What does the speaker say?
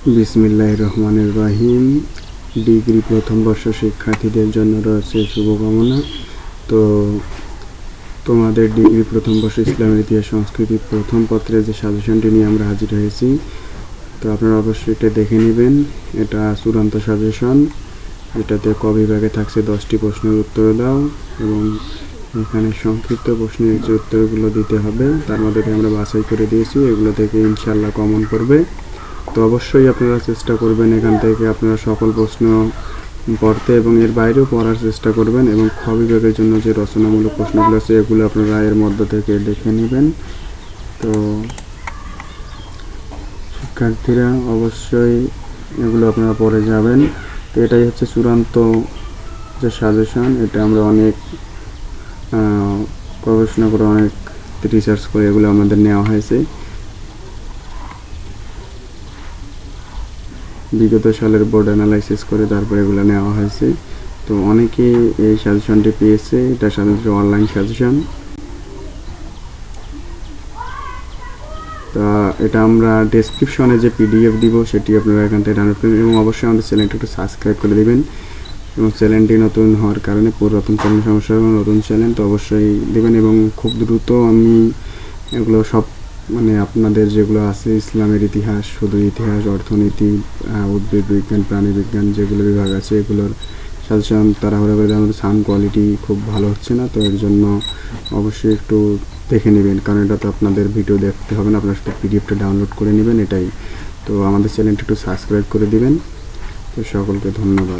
বিসমিল্লাহ রহমানের রহিম। ডিগ্রি প্রথম বর্ষ শিক্ষার্থীদের জন্য রয়েছে শুভকামনা। তো তোমাদের ডিগ্রি প্রথম বর্ষ ইসলামের ইতিহাস, সংস্কৃতি প্রথম পত্রে যে সাজেশনটি নিয়ে আমরা হাজির হয়েছি, তো আপনারা অবশ্যই এটা দেখে নেবেন। এটা চূড়ান্ত সাজেশন। এটাতে ক বিভাগে থাকছে দশটি প্রশ্নের উত্তর দাও এবং এখানে সংক্ষিপ্ত প্রশ্নের যে উত্তরগুলো দিতে হবে, তার মধ্যে আমরা বাছাই করে দিয়েছি। এগুলো থেকে ইনশাল্লাহ কমন করবে তো অবশ্যই আপনারা চেষ্টা করবেন এখান থেকে আপনারা সকল প্রশ্ন পড়তে এবং এর বাইরেও পড়ার চেষ্টা করবেন এবং খ জন্য যে রচনামূলক প্রশ্নগুলো আছে, এগুলো আপনারা এর মধ্য থেকে দেখে নেবেন। তো শিক্ষার্থীরা অবশ্যই এগুলো আপনারা পড়ে যাবেন। তো এটাই হচ্ছে চূড়ান্ত যে সাজেশন এটা আমরা অনেক গবেষণা করে অনেক রিসার্চ করে এগুলো আমাদের নেওয়া হয়েছে। বিগত সালের বোর্ড অ্যানালাইসিস করে তারপরে এগুলো নেওয়া হয়েছে। তো অনেকে এই সাজেশনটি পেয়েছে, এটা সাধারণত অনলাইন সাজেশন তা এটা আমরা ডেসক্রিপশনে যে পিডিএফ দিব, সেটি আপনারা এখান থেকে ডাউনলোড করবেন এবং অবশ্যই আমাদের চ্যানেলটা একটু সাবস্ক্রাইব করে দেবেন। এবং চ্যানেলটি নতুন হওয়ার কারণে পুরাতন চ্যানেল সমস্যা এবং নতুন চ্যানেল তো অবশ্যই দেবেন এবং খুব দ্রুত আমি এগুলো সব মানে আপনাদের যেগুলো আছে ইসলামের ইতিহাস, শুধু ইতিহাস, অর্থনীতি উদ্ভিদ বিজ্ঞান, প্রাণী বিজ্ঞান যেগুলো বিভাগ আছে, এগুলোর সাজেশন তাড়াহুড়া করে মধ্যে সাউন্ড কোয়ালিটি খুব ভালো হচ্ছে না, তো এর জন্য অবশ্যই একটু দেখে নেবেন, কারণ এটা তো আপনাদের ভিডিও দেখতে হবে না, আপনার সাথে পিডিএফটা ডাউনলোড করে নেবেন এটাই। তো আমাদের চ্যানেলটা একটু সাবস্ক্রাইব করে দিবেন। তো সকলকে ধন্যবাদ।